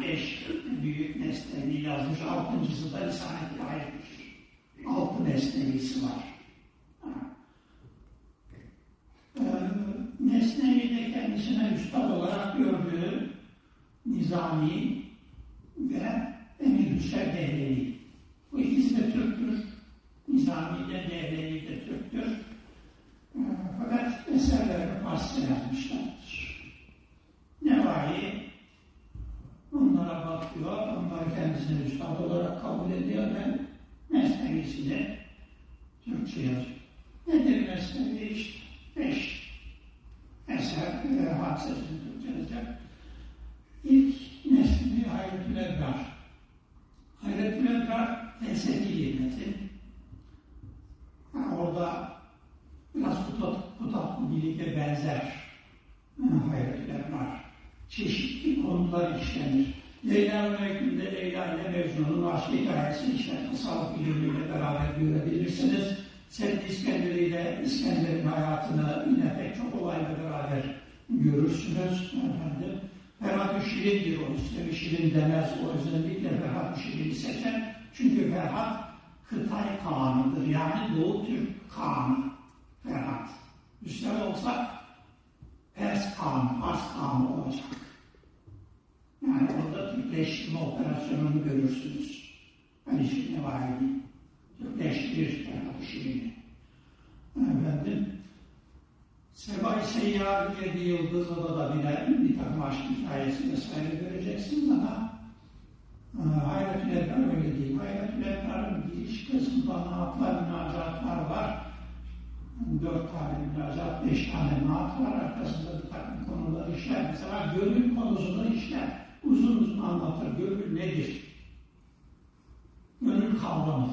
Beş büyük mesnevi yazmış, altıncısı da Risalet-i. Altı mesnevisi var. Ee, Mesnevi'de kendisine üstad olarak gördüğü Nizami ve Emir Hüseyin Dehlevi. Bu ikisi de Türktür. Nizami de Dehlevi de Türktür. Ee, Fakat eserlerini Farsça yazmışlardır. Onlara bakıyor, onları kendisine üstad olarak kabul ediyor ve mesnevisini Türkçe yazıyor. Nedir mesnevi? İşte beş eser, e, hadisesini Türkçe yazacak. İlk nesli Hayretül Ebrar. Hayretül Ebrar felsefi metin. Ha, orada biraz kutat, kutatlı bilike benzer. Ha, Hayretül Ebrar. Çeşitli konular işlenir. Leyla ve Leyla ile Mecnun'un aşk hikayesi işte tasavvuf ilmiyle beraber görebilirsiniz. Seyyid İskender ile İskender'in hayatını yine pek çok olayla beraber görürsünüz. Efendim. Ferhat-ı Şirin'dir o. İstemi Şirin demez. O özellikle Ferhat-ı Şirin'i seçer. Çünkü Ferhat Kıtay Kağan'ıdır. Yani Doğu Türk Kağan'ı. Ferhat. Müslüman olsa Pers Kağan'ı, Fars Kağan'ı olacak. Yani orada Türkleştirme operasyonunu görürsünüz. Ali Şirin'e var idi. Türkleştirir Ferhat-ı Şirin'i. Efendim, Sebai Seyyar diye bir yıldızda da bile bir takım aşk hikayesi vesaire göreceksiniz ama e, Hayretül Ebrar öyle değil. Hayretül Ebrar'ın giriş kısmında naatlar, münacatlar var. Dört tane münacat, beş tane naat var. Arkasında bir takım konular işler. Mesela gönül konusunu işler. Anlatır. Gönül nedir? Gönül kavramı.